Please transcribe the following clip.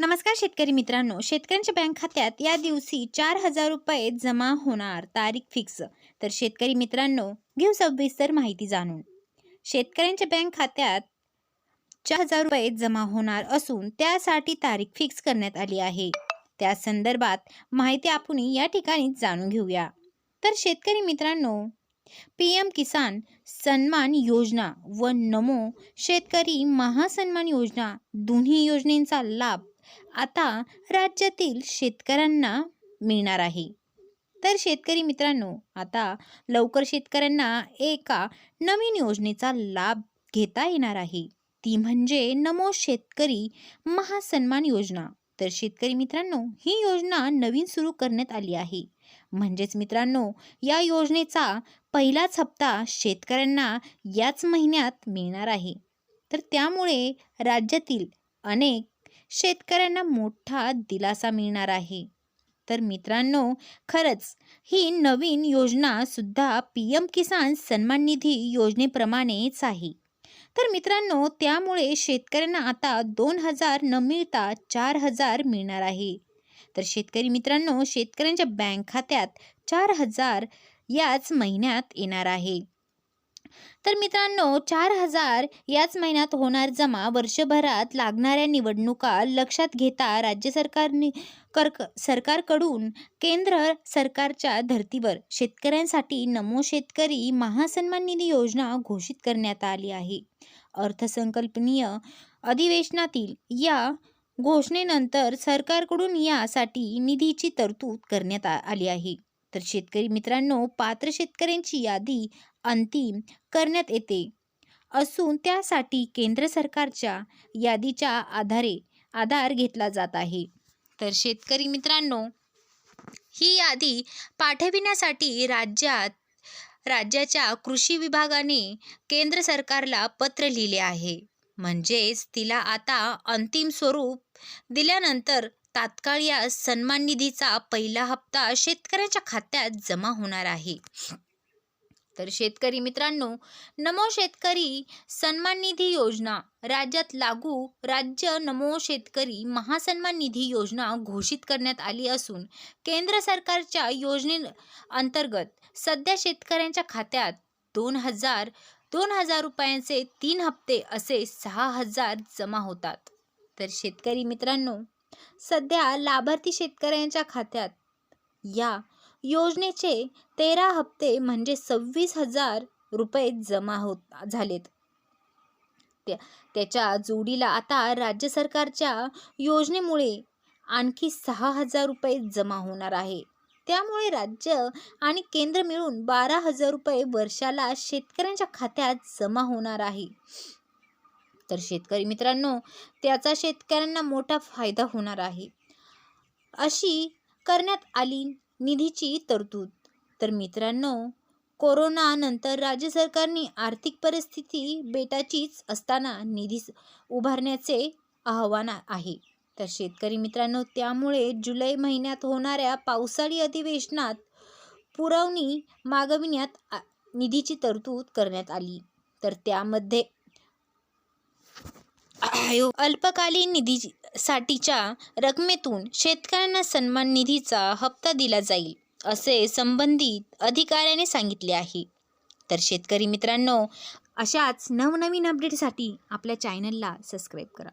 नमस्कार शेतकरी मित्रांनो. शेतकऱ्यांच्या बँक खात्यात या दिवशी चार हजार रुपये जमा होणार तारीख फिक्स. तर शेतकरी मित्रांनो घेऊ सविस्तर माहिती जाणून. शेतकऱ्यांच्या बँक खात्यात चार हजार रुपये जमा होणार असून त्यासाठी तारीख फिक्स करण्यात आली आहे. त्या संदर्भात माहिती आपण या ठिकाणी जाणून घेऊया. तर शेतकरी मित्रांनो पी एम किसान सन्मान योजना व नमो शेतकरी महासन्मान योजना दोन्ही योजनेचा लाभ आता राज्यातील शेतकऱ्यांना मिळणार आहे. तर शेतकरी मित्रांनो आता लवकर शेतकऱ्यांना एका नवीन योजनेचा लाभ घेता येणार आहे. ती म्हणजे नमो शेतकरी महासन्मान योजना. तर शेतकरी मित्रांनो ही योजना नवीन सुरू करण्यात आली आहे. म्हणजेच मित्रांनो या योजनेचा पहिलाच हप्ता शेतकऱ्यांना याच महिन्यात मिळणार आहे. तर त्यामुळे राज्यातील अनेक शेतकऱ्यांना मोठा दिलासा मिळणार आहे. तर मित्रांनो खरंच ही नवीन योजना सुद्धा पी एम किसान सन्मान निधी योजनेप्रमाणेच आहे. तर मित्रांनो त्यामुळे शेतकऱ्यांना आता दोन हजार न मिळता चार हजार मिळणार आहे. तर शेतकरी मित्रांनो शेतकऱ्यांच्या बँक खात्यात चार हजार याच महिन्यात येणार आहे. तर मित्रांनो चार हजार याच महिन्यात होणार जमा वर्षभरात लागणाऱ्या निवडणुका लक्षात घेता राज्य सरकारने कर सरकारकडून केंद्र सरकारच्या धर्तीवर शेतकऱ्यांसाठी नमो शेतकरी महासन्मान निधी योजना घोषित करण्यात आली आहे. अर्थसंकल्पनीय अधिवेशनातील या घोषणेनंतर सरकारकडून यासाठी निधीची तरतूद करण्यात आली आहे. तर शेतकरी मित्रांनो पात्र शेतकऱ्यांची यादी अंतिम करण्यात येते. असून त्यासाठी केंद्र सरकारच्या यादीच्या आधारे आधार घेतला जात आहे. तर शेतकरी मित्रांनो ही यादी पाठविण्यासाठी राज्यात राज्याच्या कृषी विभागाने केंद्र सरकारला पत्र लिहिले आहे. म्हणजेच तिला आता अंतिम स्वरूप दिल्यानंतर तात्काळ या सन्मान निधीचा पहिला हप्ता शेतकऱ्यांच्या खात्यात जमा होणार आहे. तर शेतकरी मित्रांनो नमो शेतकरी सन्मान निधी योजना राज्यात लागू राज्य नमो शेतकरी महासन्मान निधी योजना घोषित करण्यात आली असून केंद्र सरकारच्या योजने अंतर्गत सध्या शेतकऱ्यांच्या खात्यात दोन हजार दोन हजार रुपयांचे तीन हप्ते असे सहा हजार जमा होतात. तर शेतकरी मित्रांनो सध्या लाभार्थी शेतकऱ्यांच्या खात्यात या योजनेचे तेरा हप्ते म्हणजे सव्वीस हजार रुपये जमा होत झालेत. त्या त्याच्या जोडीला आता राज्य सरकारच्या योजनेमुळे आणखी सहा हजार रुपये जमा होणार आहे. त्यामुळे राज्य आणि केंद्र मिळून बारा हजार रुपये वर्षाला शेतकऱ्यांच्या खात्यात जमा होणार आहे. तर शेतकरी मित्रांनो त्याचा शेतकऱ्यांना मोठा फायदा होणार आहे. अशी करण्यात आली निधीची तरतूद. तर मित्रांनो कोरोनानंतर राज्य सरकारने आर्थिक परिस्थिती बेटाचीच असताना निधी उभारण्याचे आव्हान आहे. तर शेतकरी मित्रांनो त्यामुळे जुलै महिन्यात होणाऱ्या पावसाळी अधिवेशनात पुरवणी मागविण्यात आ- निधीची तरतूद करण्यात आली. तर त्यामध्ये अल्पकालीन निधीची साठीच्या रकमेतून शेतकऱ्यांना सन्मान निधीचा हप्ता दिला जाईल असे संबंधित अधिकाऱ्याने सांगितले आहे. तर शेतकरी मित्रांनो अशाच नवनवीन अपडेटसाठी आपल्या चॅनलला सबस्क्राईब करा.